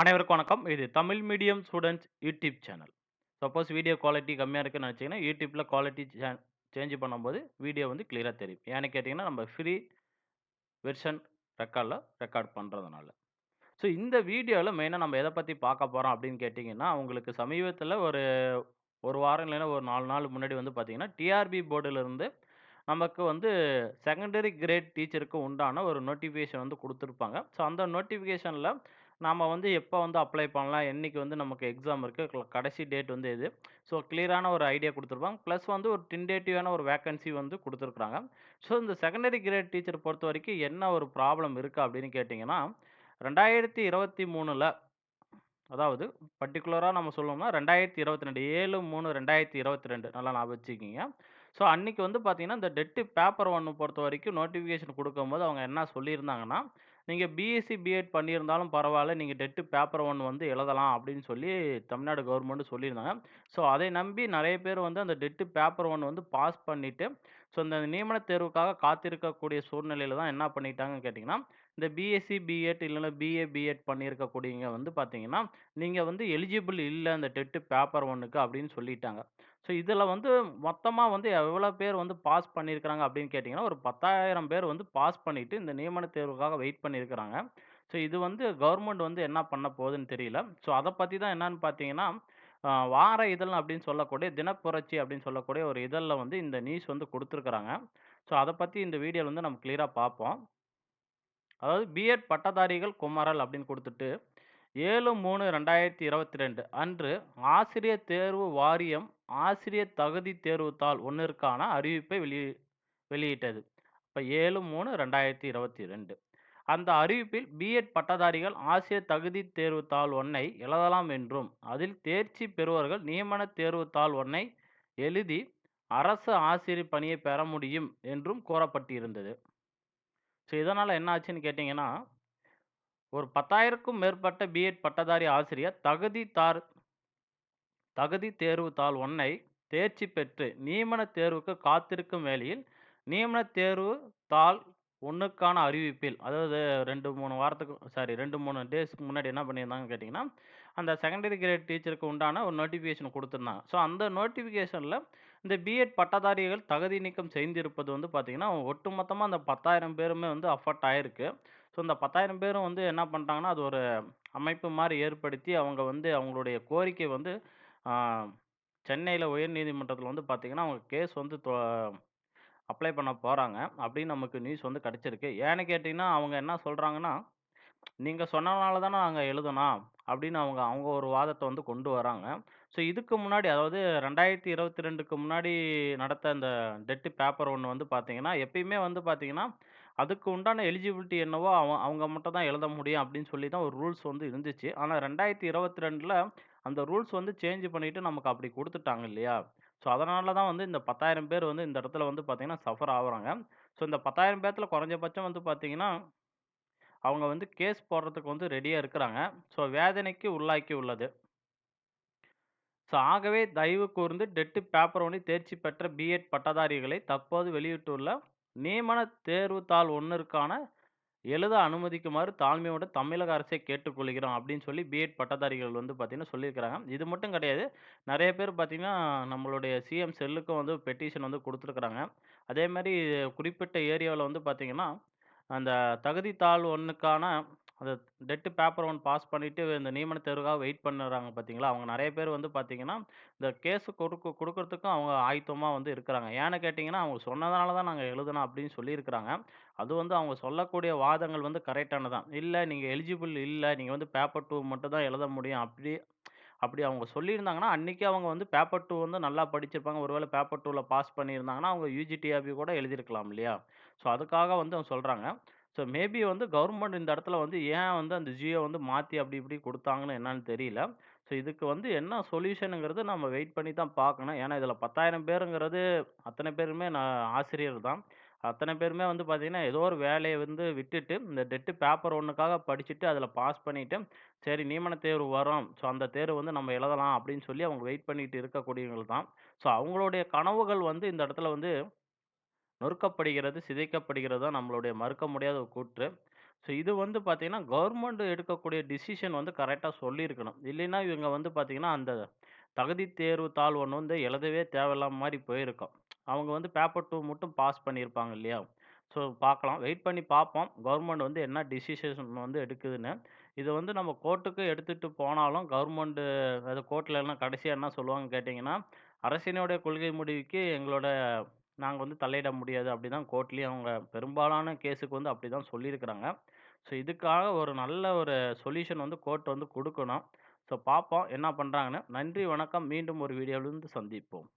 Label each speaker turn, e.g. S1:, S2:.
S1: அனைவருக்கும் வணக்கம். இது Tamil medium students YouTube channel. Suppose video quality கம்மியாக இருக்குன்னு நினச்சிங்கன்னா யூடியூப்பில் குவாலிட்டி சே சேஞ்ச் பண்ணும்போது வீடியோ வந்து கிளியராக தெரியும். ஏன்னு கேட்டிங்கன்னா நம்ம ஃப்ரீ வெர்ஷன் ரெக்கார்டில் ரெக்கார்ட் பண்ணுறதுனால ஸோ இந்த வீடியோவில் மெயினாக நம்ம எதை பற்றி பார்க்க போகிறோம் அப்படின்னு கேட்டிங்கன்னா உங்களுக்கு சமீபத்தில் ஒரு ஒரு வாரம் இல்லைன்னா ஒரு நாலு நாள் முன்னாடி வந்து பார்த்தீங்கன்னா, டிஆர்பி போர்டிலிருந்து நமக்கு வந்து செகண்டரி கிரேட் டீச்சருக்கு உண்டான ஒரு நோட்டிஃபிகேஷன் வந்து கொடுத்துருப்பாங்க ஸோ அந்த நோட்டிஃபிகேஷனில் நாம் வந்து எப்போ வந்து அப்ளை பண்ணலாம், என்றைக்கு வந்து நமக்கு எக்ஸாம் இருக்குது கடைசி டேட் வந்து எது. ஸோ கிளியரான ஒரு ஐடியா கொடுத்துருப்பாங்க. ப்ளஸ் வந்து ஒரு டின்டேட்டிவான ஒரு வேக்கன்சி வந்து கொடுத்துருக்குறாங்க. ஸோ இந்த செகண்டரி கிரேட் டீச்சர் பொறுத்தவரைக்கும் என்ன ஒரு ப்ராப்ளம் இருக்குது அப்படின்னு கேட்டிங்கன்னா ரெண்டாயிரத்தி இருபத்தி மூணில் அதாவது பர்டிகுலராக நம்ம சொல்லணும்னா 2022 7/3/2022 நல்லா ஞாபகம் வச்சுக்கிங்க. ஸோ அன்றைக்கி வந்து பார்த்திங்கன்னா இந்த டெட்டு பேப்பர் ஒன்று பொறுத்த வரைக்கும் நோட்டிஃபிகேஷன் கொடுக்கும்போது அவங்க என்ன சொல்லியிருந்தாங்கன்னா, நீங்கள் பிஎஸ்சி, பிஎட் பண்ணியிருந்தாலும் பரவாயில்ல நீங்கள் டெட்டு பேப்பர் ஒன் வந்து எழுதலாம் அப்படின்னு சொல்லி தமிழ்நாடு கவர்மெண்ட்டு சொல்லியிருந்தாங்க. ஸோ அதை நம்பி நிறைய பேர் வந்து அந்த டெட்டு பேப்பர் ஒன் வந்து பாஸ் பண்ணிவிட்டு ஸோ இந்த நியமன தேர்வுக்காக காத்திருக்கக்கூடிய சூழ்நிலையில் தான் என்ன பண்ணிட்டாங்கன்னு கேட்டிங்கன்னா இந்த பிஎஸ்சி, பிஎட் இல்லைன்னா பிஏ, பிஎட் பண்ணியிருக்கக்கூடியவங்க வந்து பார்த்தீங்கன்னா, நீங்கள் வந்து எலிஜிபிள் இல்லை அந்த டெட்டு பேப்பர் ஒன்றுக்கு அப்படின்னு சொல்லிட்டாங்க. ஸோ இதில் வந்து மொத்தமாக வந்து எவ்வளோ பேர் வந்து பாஸ் பண்ணியிருக்கிறாங்க அப்படின்னு கேட்டிங்கன்னா ஒரு 10,000 பேர் வந்து பாஸ் பண்ணிவிட்டு இந்த நியமன தேர்வுக்காக வெயிட் பண்ணியிருக்கிறாங்க. ஸோ இது வந்து கவர்மெண்ட் வந்து என்ன பண்ண போகுதுன்னு தெரியல. ஸோ அதை பற்றி தான் என்னன்னு பார்த்தீங்கன்னா, அ வார இதழ் அப்படின்னு சொல்லக்கூடிய தினப்புரட்சி அப்படின்னு சொல்லக்கூடிய ஒரு இதழ்ல வந்து இந்த நியூஸ் வந்து குடுத்துருக்காங்க. ஸோ அத பத்தி இந்த வீடியோல வந்து நம்ம கிளியரா பார்ப்போம். அதாவது பிஎட் பட்டதாரிகள் குமரல் அப்படின்னு குடுத்துட்டு, 7/3/2022 அன்று ஆசிரியர் தேர்வு வாரியம் ஆசிரியர் தகுதி தேர்வுத்தாள் 1ற்கான அறிவிப்பை வெளி வெளியிட்டது. இப்ப 7/3/2022 அந்த அறிவிப்பில் பிஎட் பட்டதாரிகள் ஆசிரியர் தகுதி தேர்வுத்தாள் 1ஐ எழுதலாம் என்றும், அதில் தேர்ச்சி பெறுவர்கள் நியமன தேர்வுத்தாள் 1ஐ எழுதி அரசு ஆசிரியர் பணியை பெற முடியும் என்றும் கூறப்பட்டிருந்தது. ஸோ இதனால் என்ன ஆச்சுன்னு கேட்டிங்கன்னா ஒரு 10,000க்கும் மேற்பட்ட பிஎட் பட்டதாரி ஆசிரியர் தகுதி தார் தகுதி தேர்வுத்தாள் 1ஐ தேர்ச்சி பெற்று நியமன தேர்வுக்கு காத்திருக்கும் வேளையில், நியமன தேர்வு தாள் ஒன்றுக்கான அறிவிப்பில் அதாவது 2, 3 வாரத்துக்கு சாரி 2, 3 டேஸ்க்கு முன்னாடி என்ன பண்ணியிருந்தாங்கன்னு கேட்டிங்கன்னா அந்த செகண்டரி கிரேட் டீச்சருக்கு உண்டான ஒரு நோட்டிஃபிகேஷன் கொடுத்துருந்தாங்க ஸோ அந்த நோட்டிஃபிகேஷனில் இந்த பிஎட் பட்டதாரிகள் தகுதி நீக்கம் செய்திருப்பது வந்து பார்த்திங்கன்னா ஒட்டுமொத்தமாக அந்த 10,000 பேருமே வந்து அஃபர்ட் ஆயிருக்கு. ஸோ இந்த 10,000 பேரும் வந்து என்ன பண்ணிட்டாங்கன்னா, அது ஒரு அமைப்பு மாதிரி ஏற்படுத்தி அவங்க வந்து அவங்களுடைய கோரிக்கை வந்து சென்னையில் உயர்நீதிமன்றத்தில் வந்து பார்த்திங்கன்னா அவங்க கேஸ் வந்து தொ அப்ளை பண்ண போகிறாங்க அப்படின்னு நமக்கு நியூஸ் வந்து கிடச்சிருக்கு ஏன்னு கேட்டிங்கன்னா அவங்க என்ன சொல்கிறாங்கன்னா நீங்கள் சொன்னனால தானே நாங்கள் எழுதணும் அப்படின்னு அவங்க அவங்க ஒரு வாதத்தை வந்து கொண்டு வராங்க. ஸோ இதுக்கு முன்னாடி அதாவது 2022க்கு முன்னாடி நடத்த இந்த டெட்டு பேப்பர் ஒன்று வந்து பார்த்தீங்கன்னா, எப்பயுமே வந்து பார்த்தீங்கன்னா, அதுக்கு உண்டான எலிஜிபிலிட்டி என்னவோ அவங்க அவங்க மட்டும் தான் எழுத முடியும் அப்படின்னு சொல்லி தான் ஒரு ரூல்ஸ் வந்து இருந்துச்சு. ஆனால் ரெண்டாயிரத்தி இருபத்தி ரெண்டில் அந்த ரூல்ஸ் வந்து சேஞ்ச் பண்ணிட்டு நமக்கு அப்படி குடுத்துட்டாங்க இல்லையா? ஸோ அதனால தான் வந்து இந்த 10,000 பேர் வந்து இந்த இடத்துல வந்து பார்த்தீங்கன்னா, சஃபர் ஆவுறாங்க. ஸோ இந்த 10,000 பேத்துல குறைஞ்சபட்சம் வந்து பார்த்தீங்கன்னா, அவங்க வந்து கேஸ் போடுறதுக்கு வந்து ரெடியா இருக்கிறாங்க. ஸோ வேதனைக்கு உள்ளாக்கி உள்ளது. ஸோ ஆகவே தயவு கூர்ந்து டெட் பேப்பர் 1 தேர்ச்சி பெற்ற பிஎட் பட்டதாரிகளை தற்போது வெளியிட்டுள்ள நியமன தேர்வுத்தாள் 1ற்கான எழுத அனுமதிக்குமாறு தாழ்மையோட தமிழக அரசை கேட்டுக்கொள்கிறோம் அப்படின்னு சொல்லி பிஎட் பட்டதாரிகள் வந்து பார்த்தீங்கன்னா சொல்லியிருக்கிறாங்க. இது மட்டும் கிடையாது. நிறைய பேர் பார்த்தீங்கன்னா, நம்மளுடைய சிஎம் செல்லுக்கும் வந்து பெட்டிஷன் வந்து கொடுத்துருக்குறாங்க அதே மாதிரி குறிப்பிட்ட ஏரியாவில் வந்து பார்த்தீங்கன்னா, அந்த தகுதி தாள் 1க்கான அந்த டெட்டு பேப்பர் ஒன் பாஸ் பண்ணிவிட்டு இந்த நியமன தேர்வுக்காக வெயிட் பண்ணுறாங்க பார்த்தீங்களா, அவங்க நிறைய பேர் வந்து பார்த்தீங்கன்னா, இந்த கேஸ் கொடுக்க கொடுக்கறதுக்கும் அவங்க ஆயத்தமாக வந்து இருக்கிறாங்க. ஏன்னு கேட்டிங்கன்னா அவங்க சொன்னதுனால தான் நாங்கள் எழுதணும் அப்படின்னு சொல்லியிருக்கிறாங்க. அது வந்து அவங்க சொல்லக்கூடிய வாதங்கள் வந்து கரெக்ட்டானது தான். இல்லை நீங்கள் எலிஜிபிள் இல்லை நீங்கள் வந்து பேப்பர் டூ மட்டும் தான் எழுத முடியும். அப்படி அப்படி அவங்க சொல்லியிருந்தாங்கன்னா, அன்றைக்கி அவங்க வந்து பேப்பர் டூ வந்து நல்லா படிச்சிருப்பாங்க. ஒருவேளை பேப்பர் டூவில் பாஸ் பண்ணியிருந்தாங்கன்னா, அவங்க யூஜிடிஆபி கூட எழுதியிருக்கலாம் இல்லையா? ஸோ அதுக்காக வந்து அவங்க சொல்கிறாங்க ஸோ மேபி வந்து கவர்மெண்ட் இந்த இடத்துல வந்து ஏன் வந்து அந்த ஜியோ வந்து மாற்றி அப்படி இப்படி கொடுத்தாங்கன்னு என்னன்னு தெரியல. ஸோ இதுக்கு வந்து என்ன சொல்யூஷனுங்கிறது நம்ம வெயிட் பண்ணி தான் பார்க்கணும். ஏன்னா இதில் பத்தாயிரம் பேருங்கிறது அத்தனை பேருமே நான் ஆசிரியர் தான். அத்தனை பேருமே வந்து பார்த்திங்கன்னா ஏதோ ஒரு வேலையை வந்து விட்டுட்டு, இந்த டெட்டு பேப்பர் ஒன்றுக்காக படிச்சுட்டு அதில் பாஸ் பண்ணிவிட்டு சரி நியமன தேர்வு வரும். ஸோ அந்த தேர்வு வந்து நம்ம எழுதலாம் அப்படின்னு சொல்லி அவங்க வெயிட் பண்ணிட்டு இருக்கக்கூடியவங்க தான். ஸோ அவங்களுடைய கனவுகள் வந்து இந்த இடத்துல வந்து நொறுக்கப்படுகிறது, சிதைக்கப்படுகிறது தான் நம்மளுடைய மறுக்க முடியாத ஒரு கூற்று. ஸோ இது வந்து பார்த்தீங்கன்னா, கவர்மெண்ட் எடுக்கக்கூடிய டிசிஷன் வந்து கரெக்ட்டா சொல்லியிருக்கணும். இல்லைன்னா இவங்க வந்து பார்த்தீங்கன்னா, அந்த தகுதி தேர்வு தாள் ஒண்ணு வந்து எழுதவே தேவையில்லாம மாரி போயிருக்கும். அவங்க வந்து பேப்பர் 2 மட்டும் பாஸ் பண்ணியிருப்பாங்க இல்லையா? ஸோ பார்க்கலாம். வெயிட் பண்ணி பார்ப்போம். கவர்மெண்ட் வந்து என்ன டிசிஷன் வந்து எடுக்குதுன்னு. இதை வந்து நம்ம கோர்ட்டுக்கு எடுத்துட்டு போனாலும் கவர்மெண்ட் அது கோர்ட்ல எல்லாம் கடைசியா என்ன சொல்லுவாங்கன்னு கேட்டீங்கன்னா, அரசினுடைய கொள்கை முடிவுக்கு எங்களோட நாங்க வந்து தலையிட முடியாது. அப்படிதான் கோர்ட்லயும் அவங்க பெரும்பாலான கேஸுக்கு வந்து அப்படிதான் சொல்லியிருக்கிறாங்க. ஸோ இதுக்காக ஒரு நல்ல ஒரு சொல்யூஷன் வந்து கோர்ட் வந்து குடுக்கணும். ஸோ பார்ப்போம் என்ன பண்றாங்கன்னு. நன்றி, வணக்கம். மீண்டும் ஒரு வீடியோவிலிருந்து சந்திப்போம்.